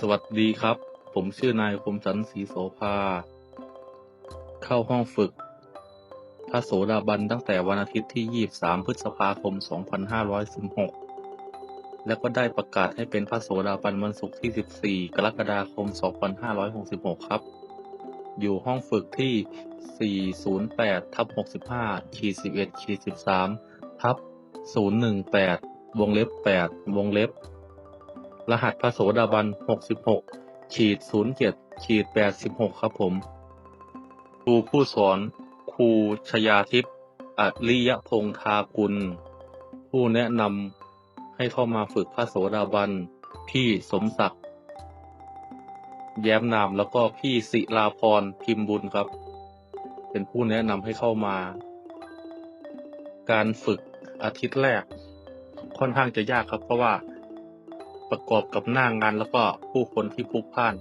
สวัสดีครับ ผมชื่อนายคมสันศรีโสภา เข้าห้องฝึก พระโสดาบันตั้งแต่วันอาทิตย์ที่ 23 พฤษภาคม 2516 และก็ได้ประกาศให้เป็นพระโสดาบันวันศุกร์ที่ 14 กรกฎาคม 2566 ครับ อยู่ห้องฝึกที่ 408ทับ65ขีด11ขีด13ทับ018 วงเล็บ 8 วงเล็บ รหัสพระโสดาบัน66ขีด07ขีด86 ครับผม ครูผู้สอน ครูชยาทิพย์อริยพงษ์ทากุล ผู้แนะนำให้เข้ามาฝึกพระโสดาบัน พี่สมศักดิ์ แย้มนามแล้วก็พี่ศิลาพรพิมพ์บุญครับ เป็นผู้แนะนำให้เข้ามา การฝึกอาทิตย์แรกค่อนข้างจะยากครับเพราะว่า ประกอบกับหน้างานแล้วก็ผู้คนที่พลุกพล่าน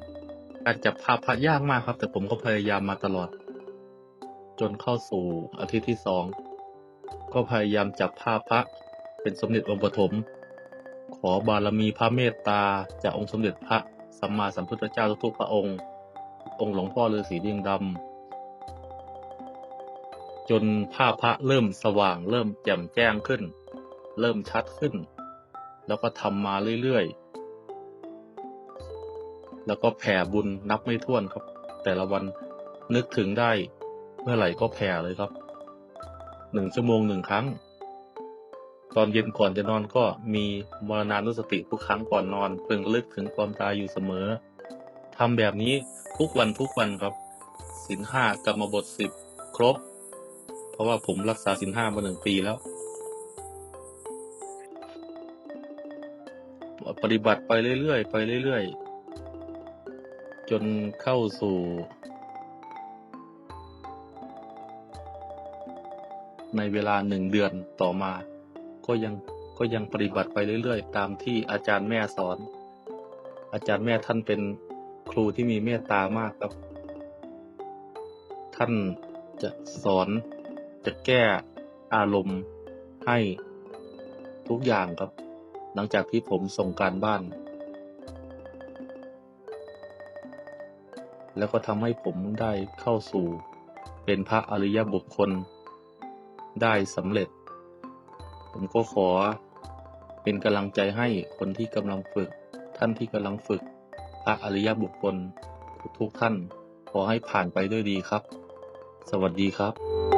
การจับภาพพระยากมากครับ แต่ผมก็พยายามมาตลอด จนเข้าสู่อาทิตย์ที่สองก็พยายามจับภาพพระเป็นสมเด็จองค์ปฐมขอบารมีพระเมตตาจากองค์สมเด็จพระสัมมาสัมพุทธเจ้าทุกๆพระองค์ องค์หลวงพ่อฤาษีเดียงดำจนภาพพระเริ่มสว่าง เริ่มแจ่มแจ้งขึ้น เริ่มชัดขึ้น แล้วก็ทำมาเรื่อยๆ แล้วก็แผ่บุญนับไม่ถ้วนครับ แต่ละวันนึกถึงได้เมื่อไหร่ก็แผ่เลยครับหนึ่งชั่วโมงหนึ่งครั้ง ตอนเย็นก่อนจะนอนก็มีมรณานุสติทุกครั้งก่อนนอน เพิ่งลึกถึงความตายอยู่เสมอทำแบบนี้ทุกวันทุกวันครับสินห้ากรรมบทสิบครบ เพราะว่าผมรักษาสินห้ามาหนึ่งปีแล้ว ปฏิบัติไปเรื่อยๆไปเรื่อยๆ จนเข้าสู่ ในเวลาหนึ่งเดือนต่อมา ก็ยังก็ยังปฏิบัติไปเรื่อยๆ ตามที่อาจารย์แม่สอน อาจารย์แม่ท่านเป็นครูที่มีเมตตามากครับ ท่านจะสอนจะแก้อารมณ์ให้ทุกอย่างครับ หลังจากที่ผมส่งการบ้าน แล้วก็ทำให้ผมได้เข้าสู่เป็นพระอริยบุคคล ได้สำเร็จ ผมก็ขอเป็นกำลังใจให้คนที่กำลังฝึก ท่านที่กำลังฝึก พระอริยบุคคลทุกท่าน ขอให้ผ่านไปด้วยดีครับ สวัสดีครับ